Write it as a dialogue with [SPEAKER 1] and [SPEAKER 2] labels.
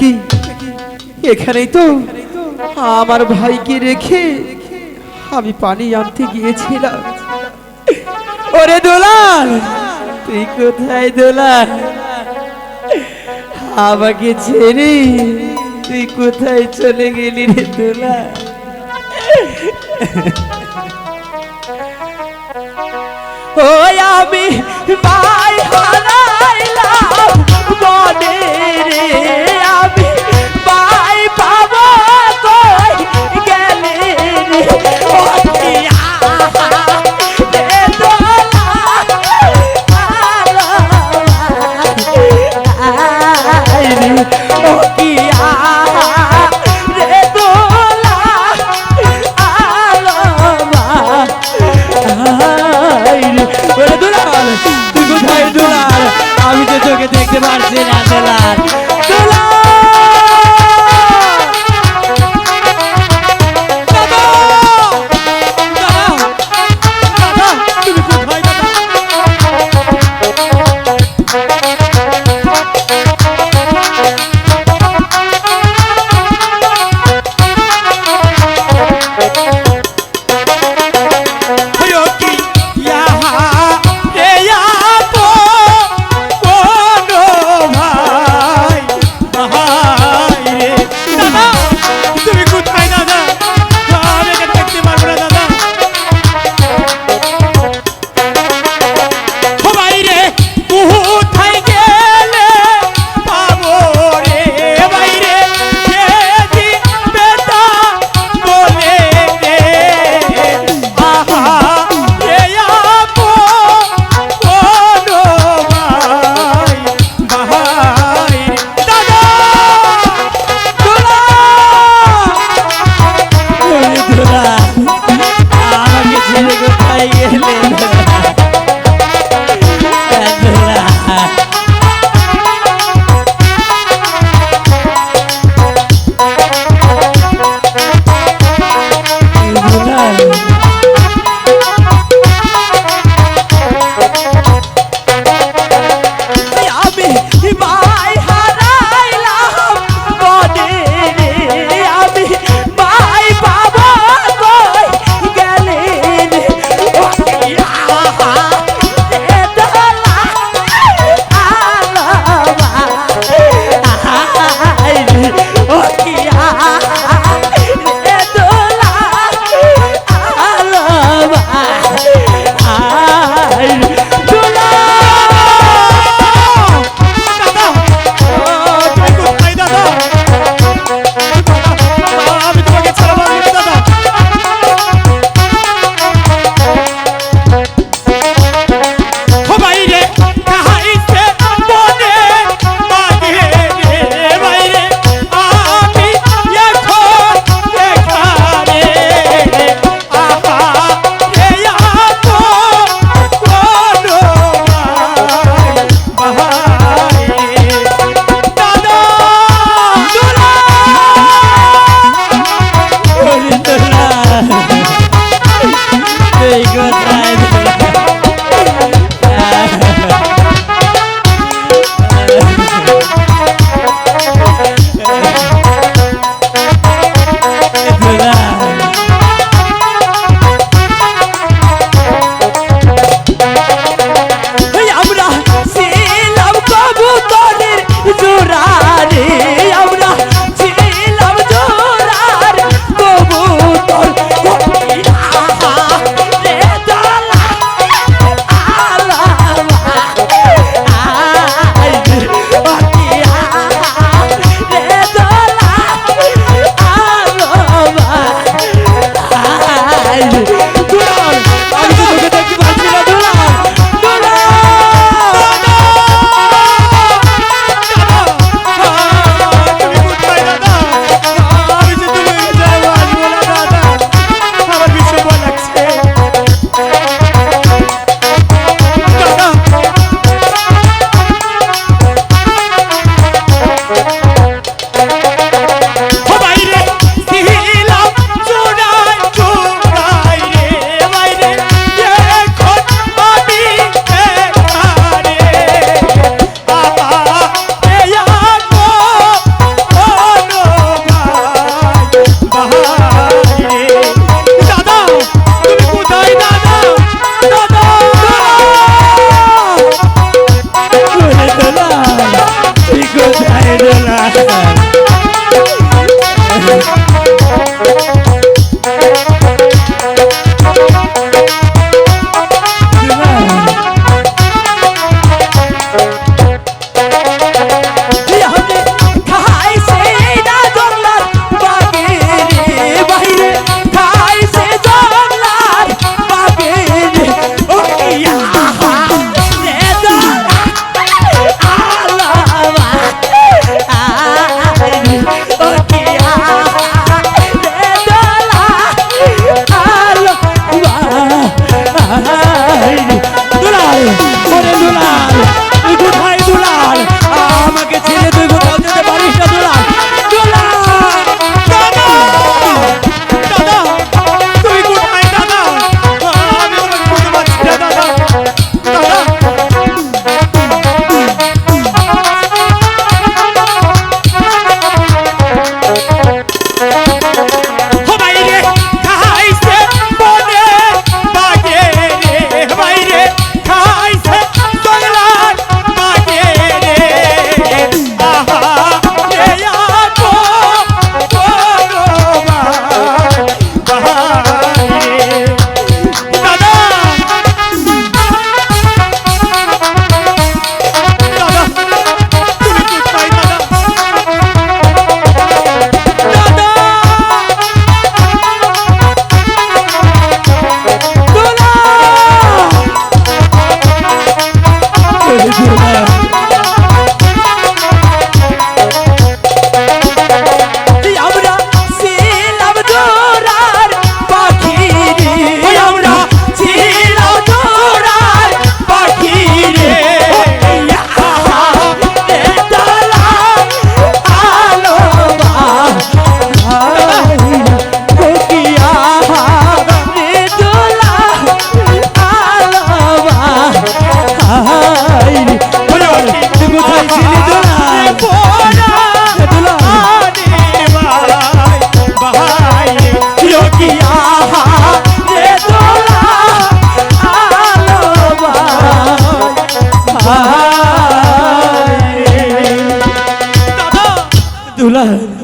[SPEAKER 1] কি? এখানেই তো আমার ভাইকে রেখে আমি পানি আনতে গিয়েছিলাম। ওরে দোলাল, তুই কোথায় দোলাল? আমাকে ছেড়ে তুই কোথায় চলে গেলি রে দোলাল? ওই আমি ভাই